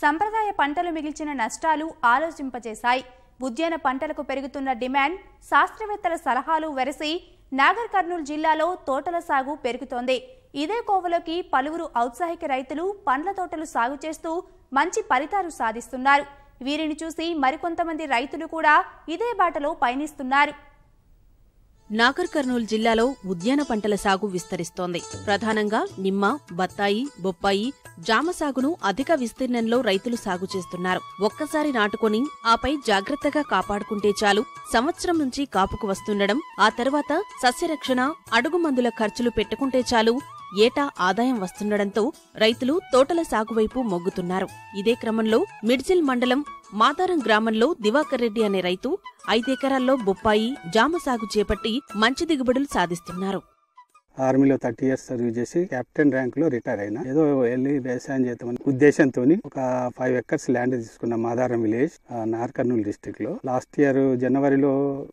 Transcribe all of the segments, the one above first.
సంప్రదాయ పంటలు మిగిల్చిన నష్టాలు ఆలోచింపజేశాయి. ఉద్యాన పంటలకు పెరుగుతున్న డిమాండ్ శాస్త్రవేత్తల సలహాలు వెరసి నాగర్ కర్నూలు జిల్లాలో తోటల సాగు పెరుగుతోంది. ఇదే కోవలోకి పలువురు ఔత్సాహిక రైతులు పండ్ల తోటలు సాగు చేస్తూ మంచి ఫలితాలు సాధిస్తున్నారు. వీరిని చూసి మరికొంతమంది రైతులు కూడా ఇదే బాటలో పయనిస్తున్నారు. నాగర్ కర్నూలు జిల్లాలో ఉద్యాన పంటల సాగు విస్తరిస్తోంది. ప్రధానంగా నిమ్మ బత్తాయి బొప్పాయి జామ సాగును అధిక విస్తీర్ణంలో రైతులు సాగు చేస్తున్నారు. ఒక్కసారి నాటుకొని ఆపై జాగ్రత్తగా కాపాడుకుంటే చాలు. సంవత్సరం నుంచి కాపుకు వస్తుండడం ఆ తర్వాత సస్యరక్షణ అడుగు మందుల ఖర్చులు పెట్టుకుంటే చాలు. ఏటా ఆదాయం వస్తుండడంతో రైతులు తోటల సాగువైపు మొగ్గుతున్నారు. ఇదే క్రమంలో మిడ్జిల్ మండలం మాతారం గ్రామంలో దివాకర్ రెడ్డి అనే రైతు ఐదెకరాల్లో బొప్పాయి జామ సాగు చేపట్టి మంచి దిగుబడులు సాధిస్తున్నారు. ఆర్మీలో థర్టీ ఇయర్స్ సర్వీస్ చేసి కెప్టెన్ ర్యాంక్లో రిటైర్ అయినా. ఏదో వెళ్ళి వ్యవసాయం చేద్దామని ఉద్దేశంతో ఒక ఫైవ్ ఎకర్స్ ల్యాండ్ తీసుకున్న మాదారం విలేజ్ నార్కర్నూల్ డిస్టిక్లో లాస్ట్ ఇయర్ జనవరిలో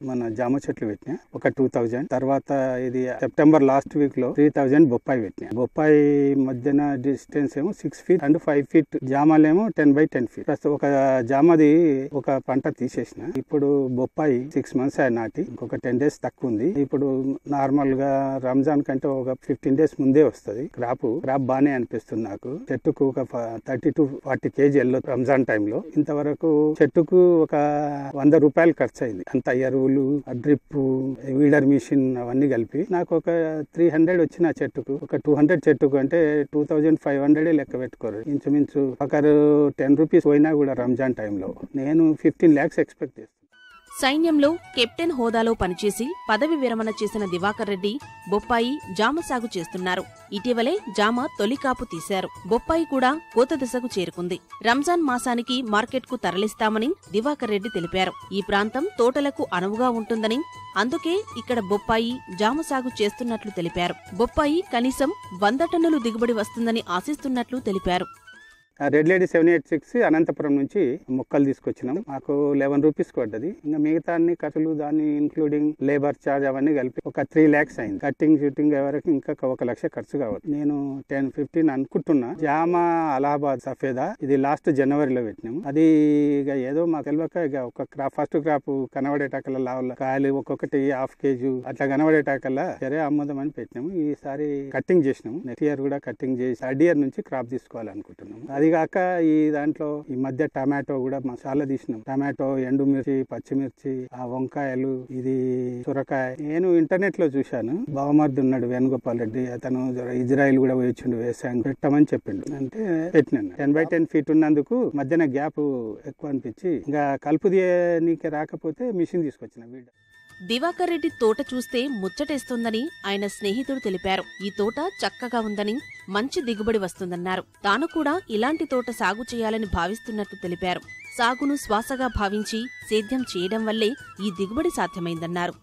మన జామ చెట్లు పెట్టినా ఒక టూ థౌజండ్. తర్వాత ఇది సెప్టెంబర్ లాస్ట్ వీక్లో త్రీ థౌజండ్ బొప్పాయి పెట్టినా. బొప్పాయి మధ్యన డిస్టెన్స్ ఏమో six feet and five feet జామాలేమో ten by ten feet ప్రస్తుతం ఒక జామది ఒక పంట తీసేసిన. ఇప్పుడు బొప్పాయి సిక్స్ మంత్స్ నాటి ఇంకొక టెన్ డేస్ తక్కువ ఉంది. ఇప్పుడు నార్మల్గా రంజాన్ కంటే ఒక ఫిఫ్టీన్ డేస్ ముందే వస్తుంది. క్రాప్ క్రాప్ బానే అనిపిస్తుంది నాకు. చెట్టుకు ఒక thirty to forty KG yellow Ramzan టైంలో. ఇంతవరకు చెట్టుకు ఒక వంద రూపాయలు ఖర్చు అయింది అంత ఎరువులు డ్రిప్ వీడర్ మిషన్ అవన్నీ కలిపి నాకు ఒక త్రీ హండ్రెడ్ వచ్చిన చెట్టుకు. ఒక టూ హండ్రెడ్ చెట్టుకు అంటే టూ థౌజండ్ ఫైవ్ హండ్రెడ్ లెక్క పెట్టుకోరు. ఇంచుమించు ఒకరు టెన్ రూపీస్ పోయినా కూడా రంజాన్ టైంలో. నేను ఫిఫ్టీన్ ల్యాక్స్ ఎక్స్పెక్ట్ చేస్తాను సైన్యంలో కెప్టెన్ హోదాలో పనిచేసి పదవి విరమణ చేసిన దివాకర్ రెడ్డి బొప్పాయి జామ సాగు చేస్తున్నారు. ఇటీవలే జామ తొలి కాపు తీశారు. బొప్పాయి కూడా కోత దశకు చేరుకుంది. రంజాన్ మాసానికి మార్కెట్కు తరలిస్తామని దివాకర్ రెడ్డి తెలిపారు. ఈ ప్రాంతం తోటలకు అనువుగా ఉంటుందని అందుకే ఇక్కడ బొప్పాయి జామ సాగు చేస్తున్నట్లు తెలిపారు. బొప్పాయి కనీసం వంద టన్నులు దిగుబడి వస్తుందని ఆశిస్తున్నట్లు తెలిపారు. Red lady seven eight six Anantapuram నుంచి మొక్కలు తీసుకొచ్చినాం. మాకు లెవెన్ రూపీస్ పడ్డది. ఇంకా మిగతా అన్ని ఖర్చులు దాన్ని ఇంక్లూడింగ్ లేబర్ చార్జ్ అవన్నీ కలిపి ఒక త్రీ ల్యాక్స్ అయింది. కట్టింగ్ షూటింగ్ వరకు ఇంకా ఒక లక్ష ఖర్చు కావాలి నేను టెన్ ఫిఫ్టీన్ అనుకుంటున్నా. జామా అలహాబాద్ సఫేదా ఇది లాస్ట్ జనవరిలో పెట్టినాం. అది ఇక ఏదో మాకు తెలియక ఇక ఒక క్రాప్ ఫస్ట్ క్రాప్ కనబడేటాకల్లా లావుల కాయలు ఒక్కొక్కటి హాఫ్ కేజీ అట్లా కనబడేటాకల్లా సరే అమ్ముదామని పెట్టినాము. ఈసారి కట్టింగ్ చేసినాము. నెక్స్ట్ ఇయర్ కూడా కట్టింగ్ చేసి థర్డ్ ఇయర్ నుంచి క్రాప్ తీసుకోవాలనుకుంటున్నాము. అది కాక ఈ దాంట్లో ఈ మధ్య టమాటో కూడా మసాలా తీసినాం. టమాటో ఎండుమిర్చి పచ్చిమిర్చి ఆ వంకాయలు ఇది సొరకాయ. నేను ఇంటర్నెట్లో చూశాను. బావమర్ది ఉన్నాడు వేణుగోపాల్ రెడ్డి. అతను ఇజ్రాయిల్ కూడా వచ్చిండు వ్యవసాయం పెట్టమని చెప్పిండు. అంటే పెట్టినాను. టెన్ బై టెన్ ఫీట్ ఉన్నందుకు మధ్యన గ్యాప్ ఎక్కువ అనిపించి ఇంకా కలుపు నీకే రాకపోతే మిషన్ తీసుకొచ్చిన వీడ దివాకర్ రెడ్డి తోట చూస్తే ముచ్చటేస్తోందని ఆయన స్నేహితుడు తెలిపారు. ఈ తోట చక్కగా ఉందని మంచి దిగుబడి వస్తుందన్నారు. తాను కూడా ఇలాంటి తోట సాగు చేయాలని భావిస్తున్నట్లు తెలిపారు. సాగును శ్వాసగా భావించి సేద్యం చేయడం వల్లే ఈ దిగుబడి సాధ్యమైందన్నారు.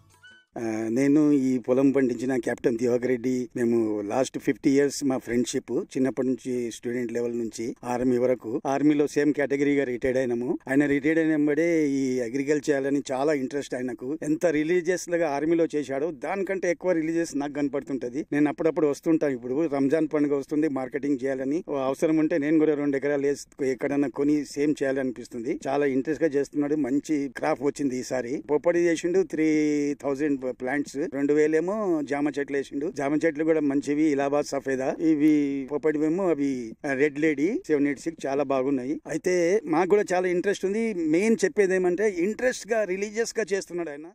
నేను ఈ పొలం పండించిన కెప్టెన్ దివాకర్ రెడ్డి మేము లాస్ట్ ఫిఫ్టీ ఇయర్స్ మా ఫ్రెండ్షిప్ చిన్నప్పటి నుంచి స్టూడెంట్ లెవెల్ నుంచి ఆర్మీ వరకు. ఆర్మీలో సేమ్ కేటగిరీగా రిటైర్డ్ అయినాము. ఆయన రిటైర్డ్ అయినబడే ఈ అగ్రికల్చర్ చేయాలని చాలా ఇంట్రెస్ట్ ఆయనకు. ఎంత రిలీజియస్గా ఆర్మీలో చేశాడో దానికంటే ఎక్కువ రిలీజియస్ నాకు కనపడుతుంటది. నేను అప్పుడప్పుడు వస్తుంటాను ఇప్పుడు. రంజాన్ పండుగ వస్తుంది మార్కెటింగ్ చేయాలని. ఓ అవసరం ఉంటే నేను కూడా రెండు ఎకరాలు వేసి ఎక్కడన్నా కొని సేమ్ చేయాలనిపిస్తుంది చాలా ఇంట్రెస్ట్గా చేస్తున్నాడు. మంచి క్రాప్ వచ్చింది ఈసారి. పొప్పడి చేసిండు త్రీ థౌజండ్ ప్లాంట్స్ రెండు వేలేమో జామ చెట్లు వేసిండు. జామ చెట్లు కూడా మంచివి ఇలాబాద్ సఫేదా. ఇవి పొప్పటివేమో ఏమో అవి red lady seven eight six చాలా బాగున్నాయి. అయితే మాకు కూడా చాలా ఇంట్రెస్ట్ ఉంది. మెయిన్ చెప్పేది ఏమంటే ఇంట్రెస్ట్గా రిలీజియస్గా చేస్తున్నాడు ఆయన.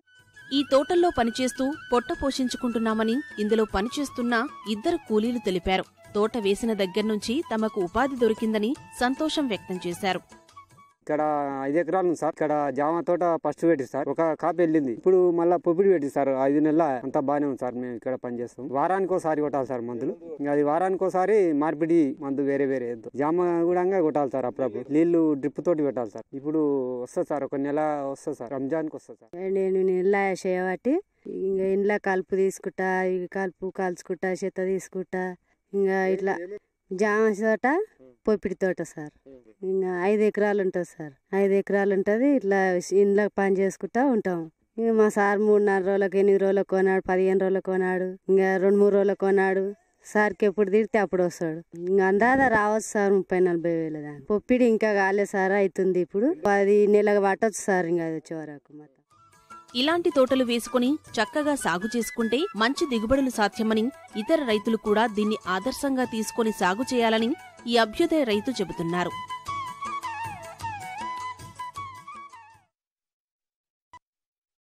ఈ తోటల్లో పనిచేస్తూ పొట్ట పోషించుకుంటున్నామని ఇందులో పనిచేస్తున్న ఇద్దరు కూలీలు తెలిపారు. తోట వేసిన దగ్గర్నుంచి తమకు ఉపాధి దొరికిందని సంతోషం వ్యక్తం చేశారు. ఇక్కడ ఐదు ఎకరాలు ఉంది సార్. ఇక్కడ జామ తోట ఫస్ట్ పెట్టి సార్. ఒక కాపీ వెళ్ళింది. ఇప్పుడు మళ్ళీ పొప్పిడి పెట్టి సార్. ఐదు నెలల అంతా బాగానే ఉంది సార్. మేము ఇక్కడ పని చేస్తాం. వారానికి ఒకసారి కొట్టాలి సార్ మందులు. ఇంకా అది వారానికి ఒకసారి మార్పిడి మందు వేరే వేరే జామ కూడా కొట్టాలి సార్ అప్పుడప్పుడు. నీళ్ళు డ్రిప్ తోటి పెట్టాలి సార్. ఇప్పుడు వస్తుంది సార్. ఒక నెల వస్తుంది సార్. రంజాన్కి వస్తుంది సార్. నేను ఇండ్ల చేయబట్టి ఇంకా ఇండ్ల కలుపు తీసుకుంటా ఇవి కలుపు కాల్చుకుంటా చెత్త తీసుకుంటా ఇంకా ఇట్లా జామ తోట పొప్పిడి తోట సార్. ఇంకా ఐదు ఎకరాలు ఉంటుంది సార్. ఐదు ఎకరాలు ఉంటుంది ఇట్లా ఇండ్ల పని చేసుకుంటా ఉంటాం. ఇంకా మా సార్ మూడు నాలుగు రోజులకు ఎనిమిది రోజులకు కొనాడు పదిహేను రోజులకు కొనాడు ఇంకా రెండు మూడు రోజులకు కొనాడు సార్కి ఎప్పుడు తిడితే అప్పుడు వస్తాడు. ఇంకా అందాదా రావచ్చు సార్ ముప్పై నలభై వేల దాకా. పొప్పిడి ఇంకా కాలే సార్ అవుతుంది ఇప్పుడు. అది నెల పట్టొచ్చు సార్ ఇంకా అది వచ్చే వరకు మొత్తం ఇలాంటి తోటలు వేసుకుని చక్కగా సాగు చేసుకుంటే మంచి దిగుబడులు సాధ్యమని ఇతర రైతులు కూడా దీన్ని ఆదర్శంగా తీసుకొని సాగు చేయాలని ఈ అభ్యుదయ రైతు చెబుతున్నారు.